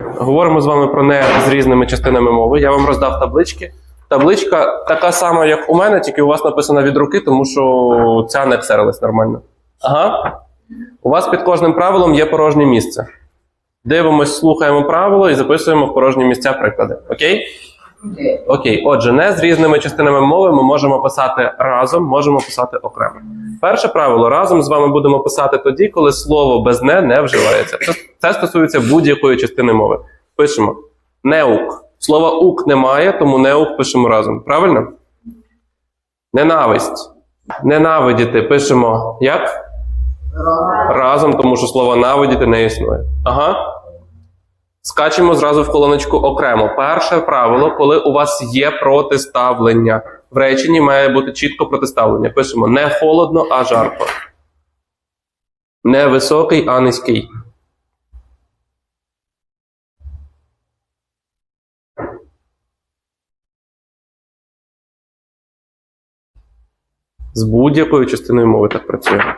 Говоримо з вами про не з різними частинами мови. Я вам роздав таблички. Табличка така сама, як у мене, тільки у вас написана від руки, тому що ця не ксерилась нормально. Ага. У вас під кожним правилом є порожнє місце. Дивимось, слухаємо правило і записуємо в порожні місця приклади. Окей? Окей. Отже, не з різними частинами мови ми можемо писати разом, можемо писати окремо. Перше правило разом з вами будемо писати тоді, коли слово без не не вживається. Це, це стосується будь-якої частини мови. Пишемо неук. Слова ук немає, тому неук пишемо разом. Правильно? Ненависть. Ненавидіти пишемо як? Разом, тому що слово навидіти не існує. Ага. Скачемо зразу в колоночку окремо. Перше правило, коли у вас є протиставлення. В реченні має бути чітко протиставлення. Пишемо не холодно, а жарко. Не високий, а низький. З будь-якою частиною мови так працює.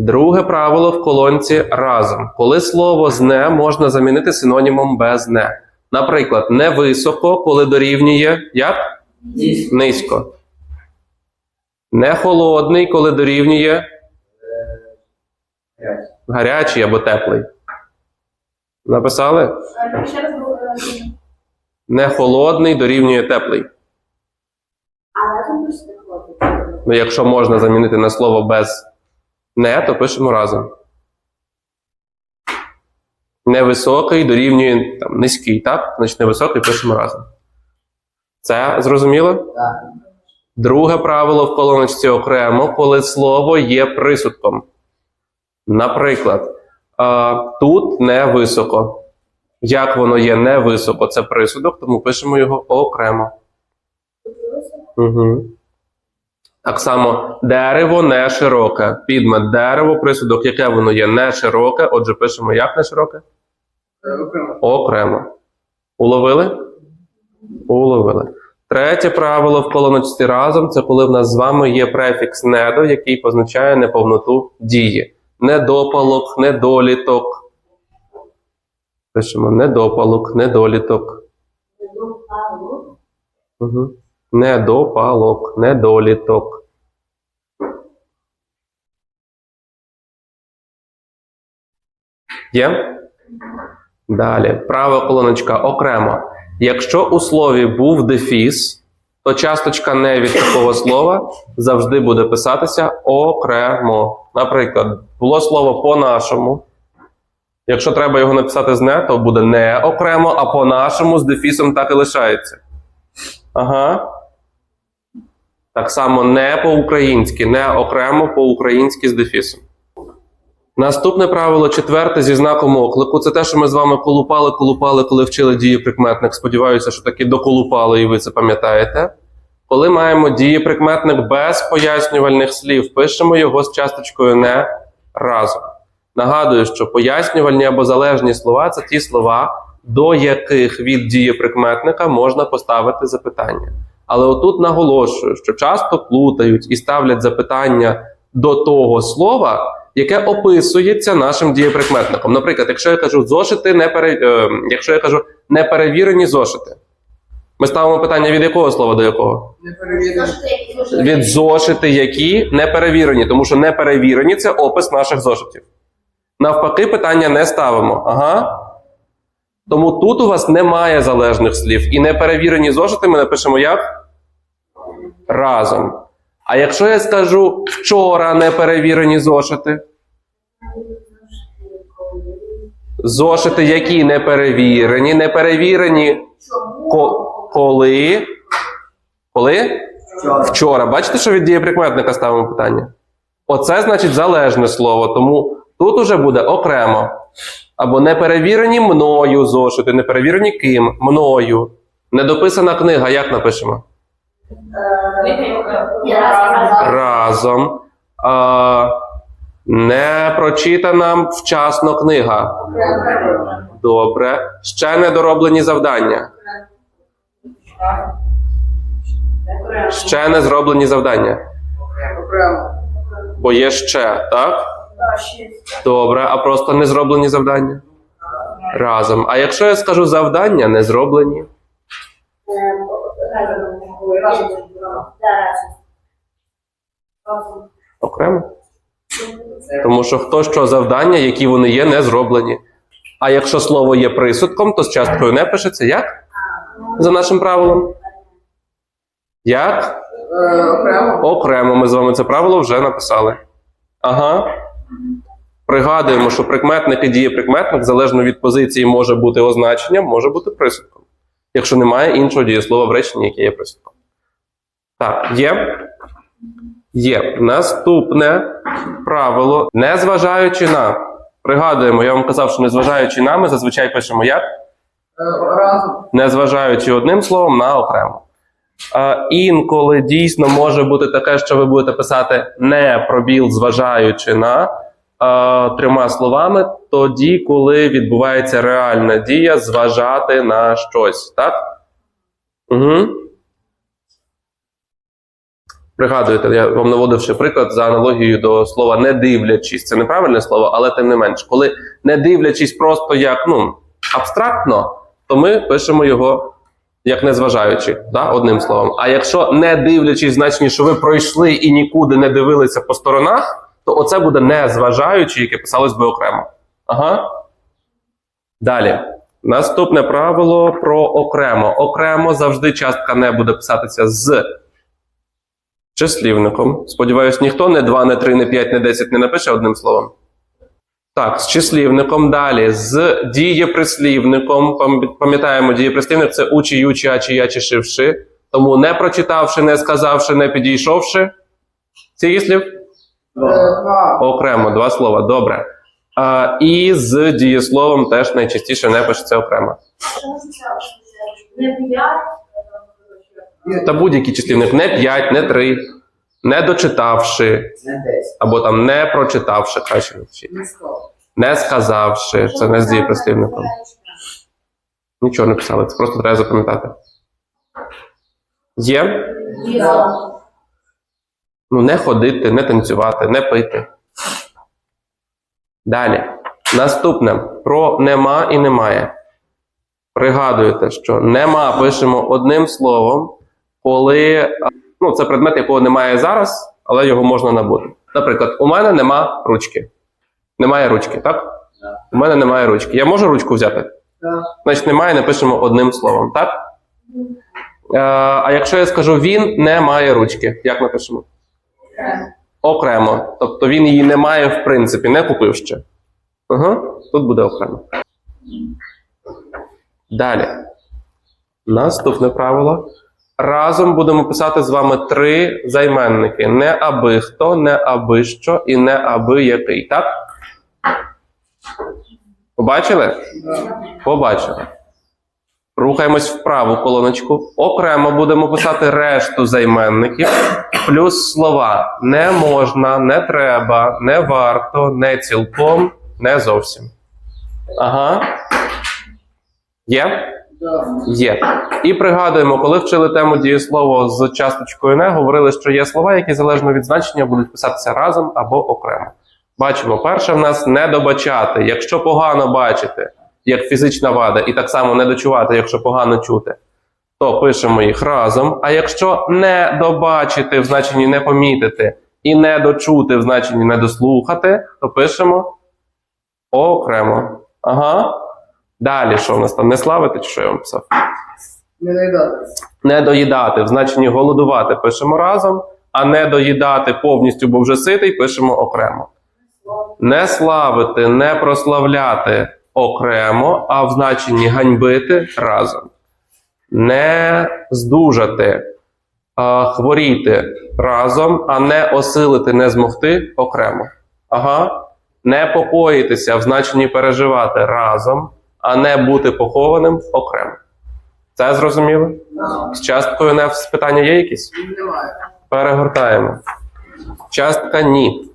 Друге правило в колонці разом. Коли слово з не можна замінити синонімом без не. Наприклад, не високо, коли дорівнює як? Низько. Не холодний, коли дорівнює гарячий або теплий. Написали? Ще раз говорю. Не холодний дорівнює теплий. А разом. Ну, якщо можна замінити на слово без не, то пишемо разом. Невисокий дорівнює там, низький, так? Значить, невисокий пишемо разом. Це зрозуміло? Так. Друге правило в колоночці окремо, коли слово є присудком. Наприклад, тут не високо. Як воно є не високо, це присудок, тому пишемо його окремо. Угу. Так само дерево не широке. Підмет дерево, присудок, яке воно є не широке. Отже, пишемо як не широке? Окремо. Уловили? Уловили. Третє правило в колоночці разом це коли в нас з вами є префікс недо, який позначає неповноту дії. Недопалок, недоліток. Пишемо недопалок, недоліток. Угу. Недопалок, недоліток. Є? Далі. Права колоночка окремо. Якщо у слові був дефіс, то часточка не від такого слова завжди буде писатися окремо. Наприклад, було слово по-нашому. Якщо треба його написати з не, то буде не окремо, а по-нашому з дефісом так і лишається. Ага. Так само не по-українськи, не окремо по-українськи з дефісом. Наступне правило, четверте зі знаком оклику. Це те, що ми з вами колупали, колупали, коли вчили дієприкметник. Сподіваюся, що таки доколупали, і ви це пам'ятаєте. Коли маємо дієприкметник без пояснювальних слів, пишемо його з часточкою не разом. Нагадую, що пояснювальні або залежні слова це ті слова, до яких від дієприкметника можна поставити запитання. Але отут наголошую, що часто плутають і ставлять запитання до того слова, яке описується нашим дієприкметником. Наприклад, якщо я кажу зошити, не пере... е, якщо я кажу неперевірені зошити, ми ставимо питання від якого слова до якого? Не перевірено. Від зошити, які не перевірені, тому що неперевірені це опис наших зошитів. Навпаки, питання не ставимо. Ага. Тому тут у вас немає залежних слів. І неперевірені зошити ми напишемо як? Разом. А якщо я скажу вчора неперевірені зошити, зошити, які не перевірені, не перевірені ко- коли. Коли? Вчора. Вчора. Бачите, що від дієприкметника ставимо питання? Оце значить залежне слово, тому тут уже буде окремо. Або не перевірені мною зошити, не перевірені ким? Мною. Недописана книга, як напишемо? Разом. Не прочитана вчасно книга. Добре. Ще недороблені завдання. Ще не зроблені завдання. Бо є ще, так? Добре, а просто не зроблені завдання. Разом. А якщо я скажу завдання, не зроблені. Разом. Разом. Окремо. Тому що хто що завдання, які вони є, не зроблені. А якщо слово є присудком, то з часткою не пишеться як? За нашим правилом. Як? Окремо. Окремо. Ми з вами це правило вже написали. Ага. Пригадуємо, що прикметник і дієприкметник, залежно від позиції, може бути означенням, може бути присудком. Якщо немає іншого дієслова в реченні, яке є присудком. Так, є. Є. Наступне правило. Незважаючи на. Пригадуємо, я вам казав, що незважаючи на, ми зазвичай пишемо як? Е, Разом. незважаючи одним словом на окремо. А, інколи дійсно може бути таке, що ви будете писати не пробіл, зважаючи на а, трьома словами, тоді, коли відбувається реальна дія, зважати на щось. Так? Угу. Пригадуєте, я вам наводив ще приклад за аналогією до слова не дивлячись. Це неправильне слово, але тим не менш, коли не дивлячись просто як ну, абстрактно, то ми пишемо його як незважаючи, да, одним словом. А якщо не дивлячись, значить, що ви пройшли і нікуди не дивилися по сторонах, то оце буде незважаючи, яке писалось би окремо. Ага. Далі. Наступне правило про окремо. Окремо завжди частка не буде писатися з числівником. Сподіваюсь, ніхто не 2, не 3, не 5, не 10 не напише одним словом. Так, з числівником далі, з дієприслівником. Пам'ятаємо, дієприслівник це учі, ючі, ачі, ячі, шивши. Тому не прочитавши, не сказавши, не підійшовши. Скільки слів? Два. Окремо, два слова. Добре. А, і з дієсловом теж найчастіше не пишеться окремо. Не. Та будь-який числівник не 5, не 3, не дочитавши, або там не прочитавши, краще. Не сто. Не сказавши, це не з дієприслівником. Нічого не писали, це просто треба запам'ятати. Є? Ну, не ходити, не танцювати, не пити. Далі. Наступне про нема і немає. Пригадуєте, що нема пишемо одним словом, коли ну, це предмет, якого немає зараз, але його можна набути. Наприклад, у мене нема ручки. Немає ручки, так? У мене немає ручки. Я можу ручку взяти? Так. Значить, немає, напишемо одним словом, так? Е, а якщо я скажу він не має ручки, як напишемо? Окремо. Тобто він її не має в принципі, не купив ще. Ага, тут буде окремо. Далі. Наступне правило. Разом будемо писати з вами три займенники: не аби хто, не аби що і не аби який. Так? Побачили? Побачили. Рухаємось в праву колоночку. Окремо будемо писати решту займенників, плюс слова не можна, не треба, не варто, не цілком, не зовсім. Ага. Є? Є. І пригадуємо, коли вчили тему дієслово з часточкою не, говорили, що є слова, які залежно від значення будуть писатися разом або окремо. Бачимо, перше в нас не добачати. Якщо погано бачити, як фізична вада, і так само не дочувати, якщо погано чути, то пишемо їх разом. А якщо не добачити в значенні не помітити, і не дочути в значенні не дослухати, то пишемо окремо. Ага. Далі, що в нас там не славити, чи що я вам писав? Не доїдатись. Не доїдати в значенні голодувати пишемо разом, а не доїдати повністю, бо вже ситий, пишемо окремо. Не славити, не прославляти окремо, а в значенні ганьбити разом. Не здужати, а хворіти разом, а не осилити, не змогти окремо. Ага. Не покоїтися в значенні переживати разом, а не бути похованим окремо. Це зрозуміло? З часткою не питання є якісь? Немає. Перегортаємо. Частка ні.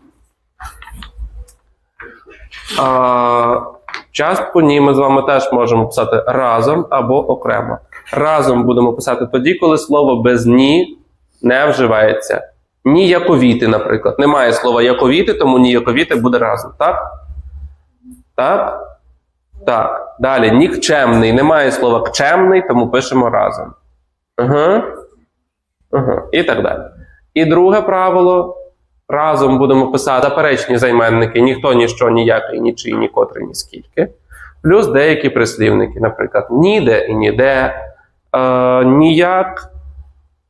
А, частку ні ми з вами теж можемо писати разом або окремо. Разом будемо писати тоді, коли слово без ні не вживається. Ніяковіти, наприклад. Немає слова яковіти, тому ніяковіти буде разом. Так? Так? Так. Далі нікчемний. Немає слова кчемний, тому пишемо разом. Угу. Угу. І так далі. І друге правило. Разом будемо писати заперечні займенники ніхто, ніщо, ніякий, нічий, ні котрий, ні скільки. Плюс деякі прислівники, наприклад, ніде і ніде, е, ніяк,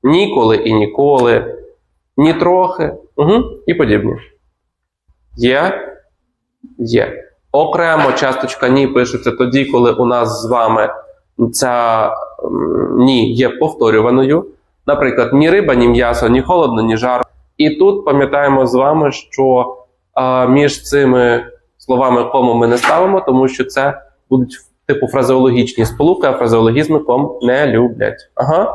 ніколи і ніколи, ні трохи, угу. і подібні. Є? Є. Окремо часточка ні пишеться тоді, коли у нас з вами ця ні є повторюваною. Наприклад, ні риба, ні м'ясо, ні холодно, ні жарко. І тут пам'ятаємо з вами, що а, між цими словами кому ми не ставимо, тому що це будуть типу фразеологічні сполуки, а фразеологізми ком не люблять. Ага.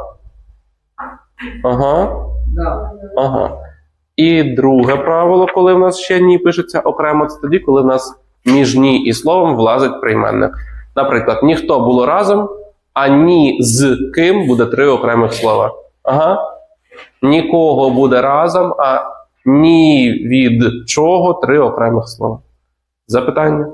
Ага. Ага. І друге правило, коли в нас ще ні пишеться окремо, це тоді, коли в нас між ні і словом влазить прийменник. Наприклад, ніхто було разом, а ні з ким буде три окремих слова. Ага. Нікого буде разом, а ні від чого три окремих слова. Запитання?